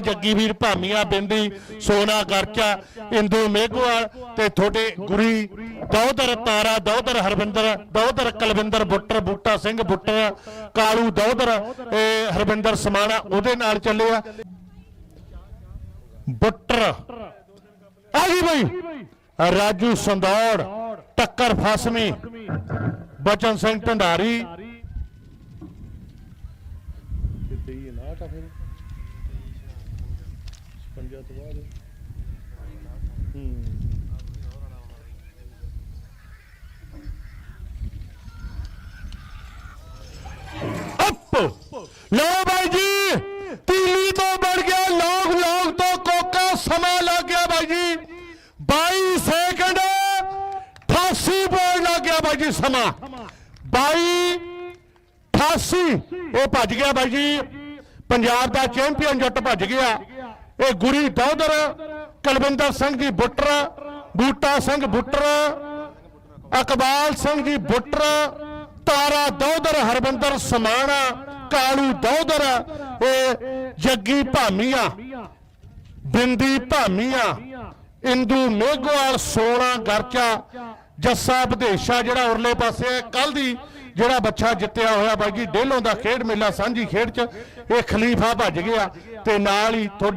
ਜੱਗੀ ਵੀਰ ਭਾਮੀਆਂ ਬਿੰਦੀ, ਸੋਨਾ ਗਰਚਾ, ਇੰਦੂ ਮੇਘਵਾਲ ਤੇ ਤੁਹਾਡੇ ਗੁਰੀ ਦੌਦਰ ਤਾਰਾ ਦੌਦਰ ਹਰਵਿੰਦਰ ਦੌਦਰ ਕਲਵਿੰਦਰ ਬੁੱਟਰ, ਬੂਟਾ ਸਿੰਘ ਬੁੱਟਰ, ਕਾਲੂ ਦੌਦਰ ਇਹ ਹਰਵਿੰਦਰ ਸਮਾਣਾ ਉਹਦੇ ਨਾਲ ਚੱਲੇ ਆ ਬੁੱਟਰ। ਆ ਗਈ ਬਈ। ਰਾਜੂ ਸੰਦੌੜ, ਟੱਕਰ ਫਸਵੀਂ ਬਚਨ ਸਿੰਘ ਢੰਡਾਰੀ। ਕਿਤੇ ਹੀ ਨਾ ਤਾਂ ਫਿਰ। ਪੰਜਾ ਤੋਂ ਬਾਅਦ। ਹੂੰ। ਅਪ! ਬਾਈ ਜੀ, ਤੀਲੀ ਤੋਂ ਬੜ ਗਿਆ ਲੋਕ ਲੋਕ ਤੋਂ ਕੋਕਾ, ਸਮਾਂ ਲੱਗ ਗਿਆ ਬਾਈ ਜੀ। 22 ਸੈਕਿੰਡ 88 ਬੋਲ ਲੱਗ ਗਿਆ ਬਾਈ ਜੀ ਸਮਾਂ। 22 88 ਉਹ ਭੱਜ ਗਿਆ ਬਾਈ ਜੀ। ਪੰਜਾਬ ਦਾ ਚੈਂਪੀਅਨ ਜੱਟ ਭੱਜ ਗਿਆ। ਇਹ ਗੁਰੀ ਦੌਦਰ ਕੁਲਵਿੰਦਰ ਸਿੰਘ ਜੀ ਬੁੱਟਰ, ਬੂਟਾ ਸਿੰਘ ਬੁੱਟਰ, ਅਕਬਾਲ ਸਿੰਘ ਜੀ ਬੁੱਟਰ, ਤਾਰਾ ਦੌਦਰ ਹਰਬੰਦਰ ਸਮਾਣਾ ਕਾਲੂ ਦੌਦਰ ਇਹ ਜੱਗੀ ਭਾਮੀਆਂ, ਬਿੰਦੀ ਭਾਮੀਆਂ, ਇੰਦੂ ਮੇਘਵਾਲ ਸੋਨਾ ਗਰਚਾ, ਜੱਸਾ ਵਿਦੇਸ਼ਾ ਜਿਹੜਾ ਉਰਲੇ ਪਾਸੇ ਕੱਲ ਦੀ ਜਿਹੜਾ ਬੱਚਾ ਜਿੱਤਿਆ ਹੋਇਆ ਬਾਈ ਜੀ, ਡੇਲੋਂ ਦਾ ਖੇਡ ਮੇਲਾ, ਸਾਂਝੀ ਖੇਡ ਚ ਇਹ ਖਲੀਫਾ ਭੱਜ ਗਿਆ ਤੇ ਨਾਲ ਹੀ ਤੁਹਾਡੇ